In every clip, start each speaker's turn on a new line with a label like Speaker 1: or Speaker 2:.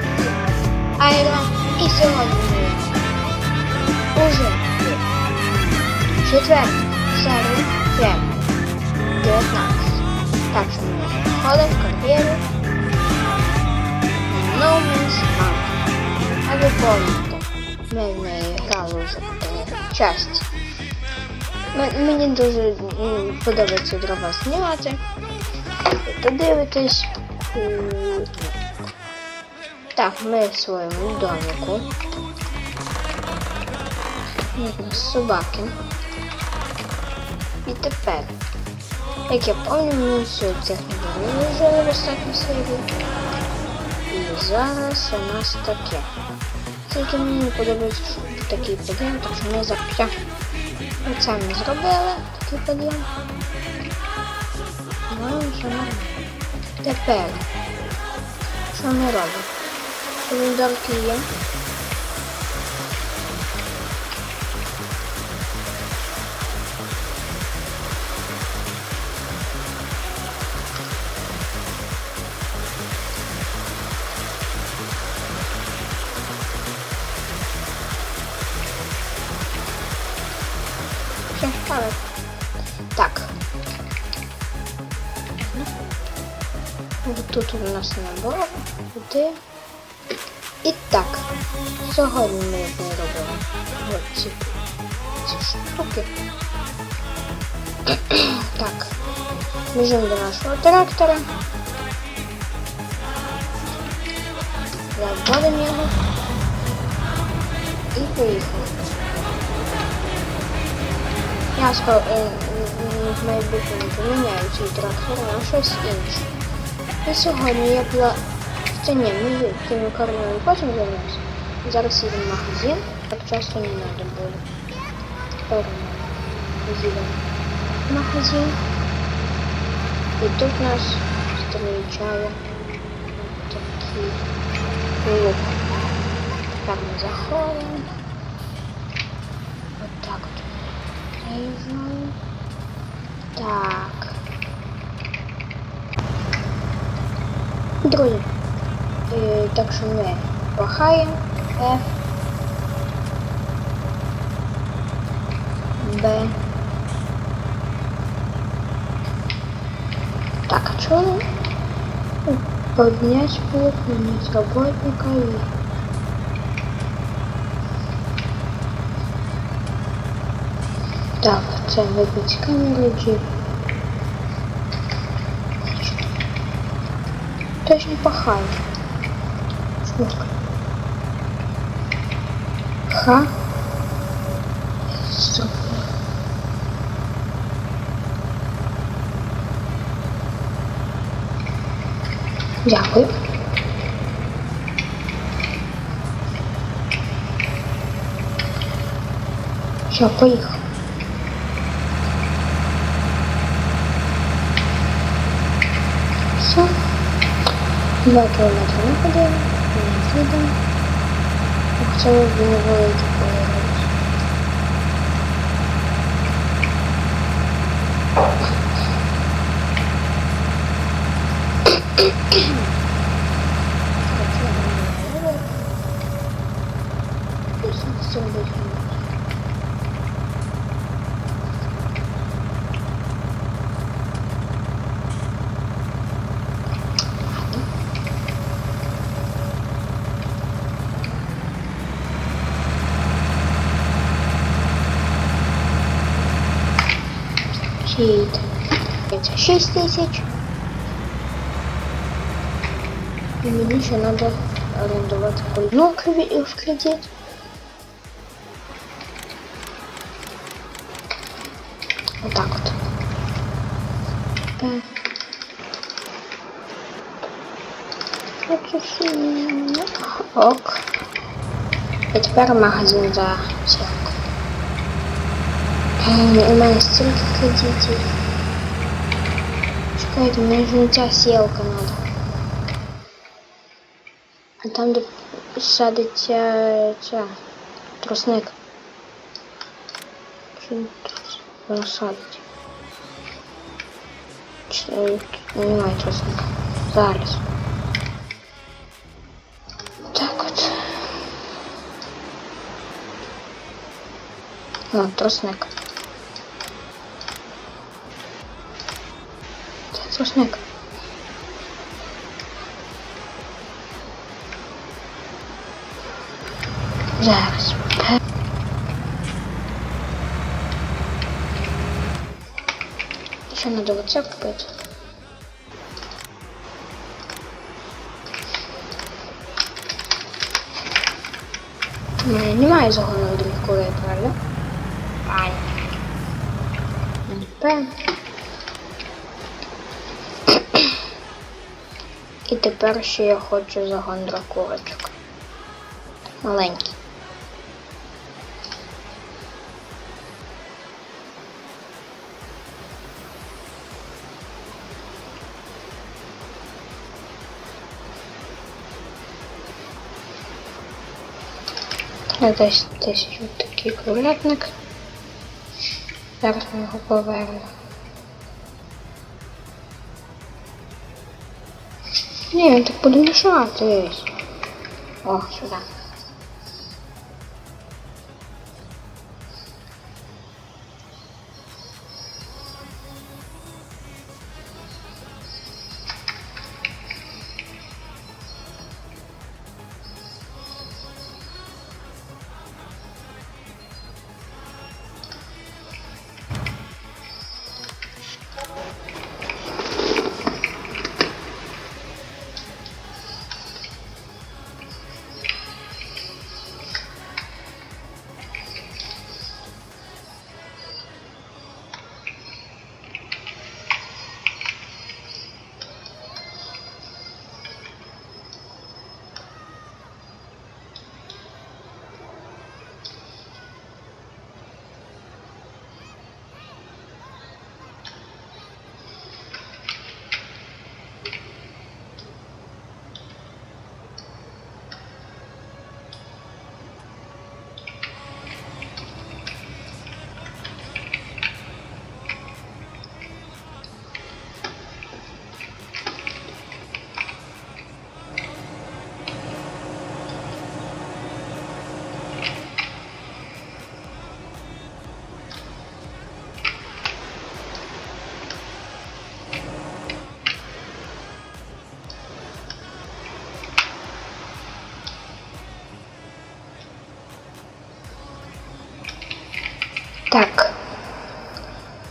Speaker 1: завжди. Айра і сьогодні уже четвертий серії прямо 19. Так що ми входимо в кар'єру No Man's Sky. А ви помните, ми в неї грали вже. М- Мені дуже подобається дрова знімати. Подивитись. М, Так, ми в своєму домику. Собаки. І тепер, як я пам'ятаю, ми все це виложили в останній серії. І зараз у нас таке. Тільки мені не подобається такий підйом, так що ми закря. Оце ми зробили, такий підйом. Ну, вже нормально. Тепер, що ми робимо? Помідорки є. Все, ставить. Так. Вот тут у нас набор. І так. Сьогодні ми робимо. Ось ці, штуки. так. Біжимо до нашого трактора. Заводимо його. І поїхали. Я скоро е, в майбутньому поміняю цей трактор на щось інше. І сьогодні я була... Хоча ні, ми тими коронами потім займемося. Зараз їдемо в магазин, так часто не треба буде. Тепер ми в магазин. І тут нас зустрічає такий лук. Тепер ми заходимо. От так от. Заїжджаємо. Так. Друзі, так що ми пахаємо F, Б. Так, а чого? Поднять плуг, нанять работника и... Так, це вибить камеру джип. Точно пахаю. Ха. Супер. Дякую. Все, поїхав. Все. Два кілометри не ходили, їдемо. Хоча б було велике появилось. Чейт. Это 6 тысяч. И мне еще надо арендовать кульну в кредит. Вот так вот. Так. Это сильно. Ок. І тепер магазин за сілку. У не маю стільки кредитів. Чекайте, мені ж тебя сілка надо. А там, де садиться ця трусник. Чому трусник? Садить. Чи немає трусника? Зараз. Так от. О, трусник. Тросник. Зараз. Ще надо рецепт купити. У мене немає загону один курей, правильно? Ай. Пен. І тепер ще я хочу загон для курочок. Маленький. Десь десь такий курятник. Зараз ми його повернемо. Ні, він так буде мішатись. О, сюди.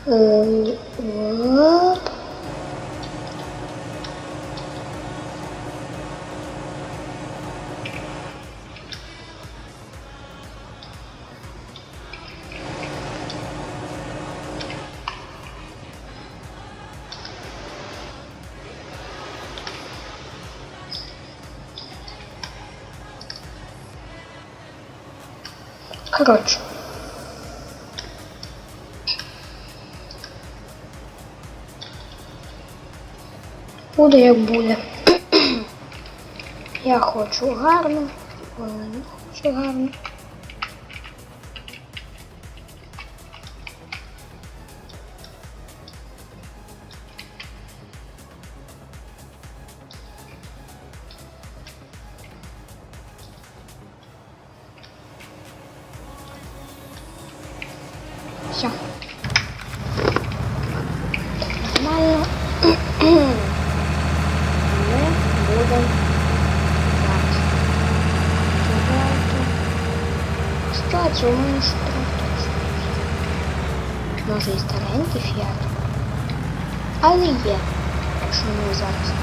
Speaker 1: 음, 음. 그렇죠. Буде як буде. Я хочу гарно. Вона не хоче гарно. Все. Нормально. Ми будемо зараз. Давайте. Кстати, у ж трактор. Може і старенький фіат. Але є. Якщо ми зараз.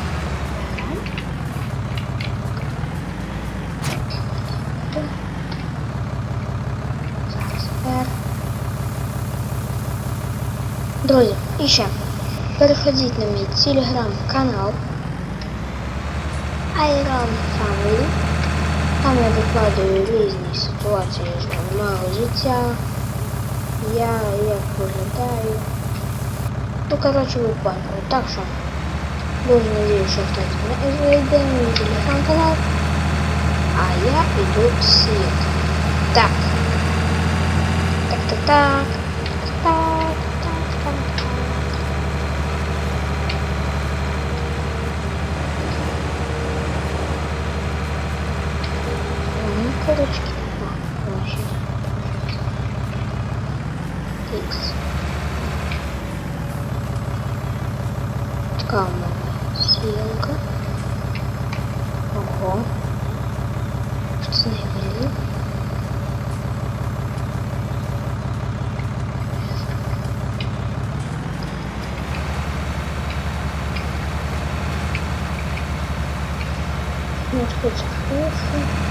Speaker 1: Зараз. Друзі, і ще. Переходіть на мій телеграм-канал Iron Family. Там я викладаю різні ситуації з нормального життя. Я як виглядаю. Ну, коротше, ви. Так що, дуже надію, що хтось мене зайде мій телеграм-канал. А я іду сіяти. Так. Так, так, так. Так, так, так, так. Ну, короче, а, вообще. Така в мене сілка. Ого. Що це не вилі? Может быть, хорошо.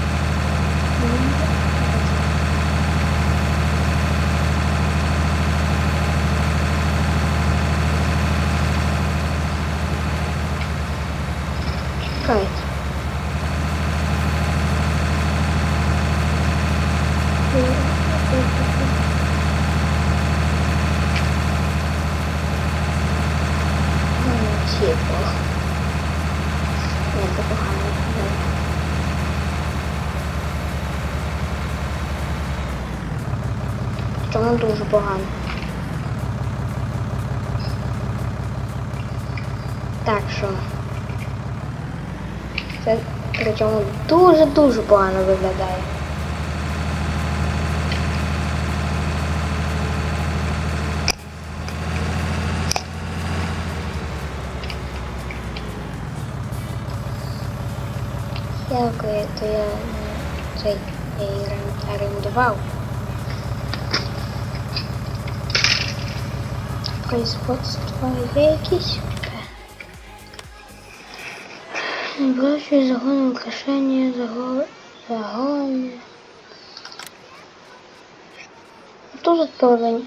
Speaker 1: Кайт. Типа. Ні, це погано. Чому дуже погано? Так що. Це причому дуже-дуже погано виглядає. Дякую, то я цей я її рен- орендував. Производство є якісь. Броші, загони, украшення, загони. Хто тут продані?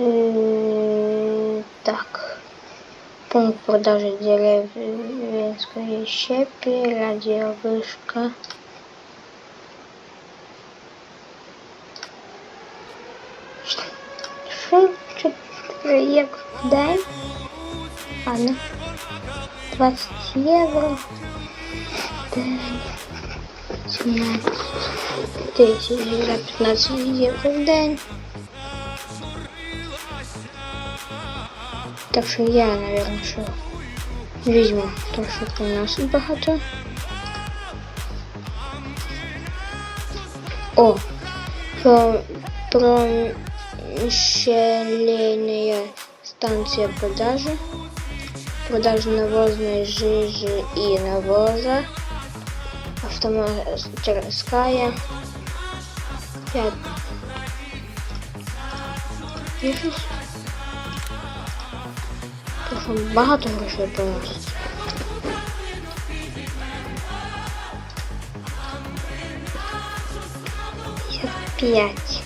Speaker 1: Е, Так. Пункт продажи деревенской щепи, радиовышка. Що чотири як в день? Ладно. 20 євро. День. 17 тисяч, 15 євро в. Так що я, наверное, що візьму, тому що приносить багато. О, про, промещение станция продажи. Продажа навозной жижи и навоза. Автомастерская. Тому що багато грошей приносить. П'ять.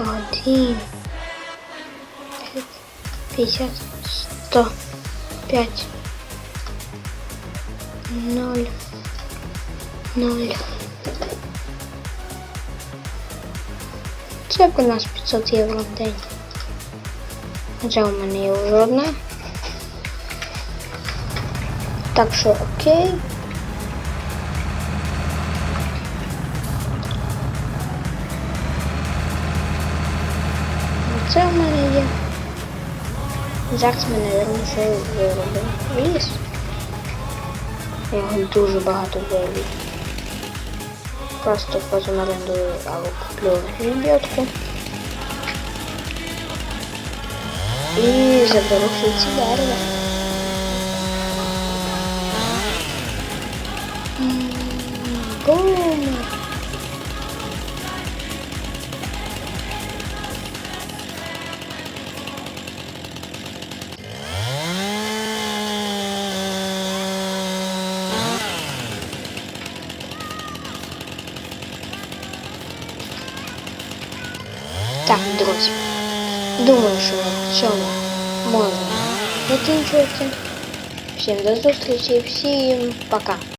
Speaker 1: Один. Пятьдесят. Сто. Пять. Ноль. Ноль. Це у нас 500 євро в день. Хоча у мене є вже одна. Так що окей. Це в мене є. Зараз мабуть, ще виробимо ліс. Його дуже багато виявив. Просто потім орендую або куплю лебедку. І заберу всі ці дерева. Бум! Так, друзі. Думаю, що на цьому можна закінчувати. Всім до зустрічі, всім пока.